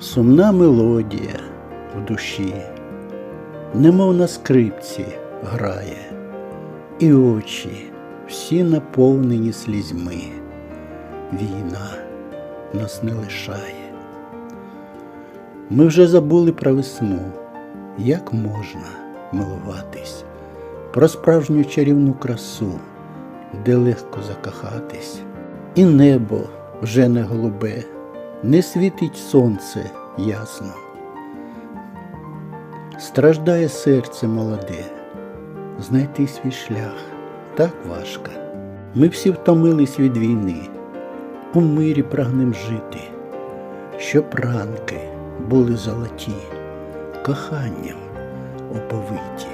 Сумна мелодія в душі, немов на скрипці грає, і очі всі наповнені слізьми. Війна нас не лишає. Ми вже забули про весну, як можна милуватись, про справжню чарівну красу, де легко закохатись, і небо вже не голубе, не світить сонце ясно. Страждає серце молоде, знайти свій шлях так важко. Ми всі втомились від війни, у мирі прагнем жити, щоб ранки були золоті, коханням оповиті.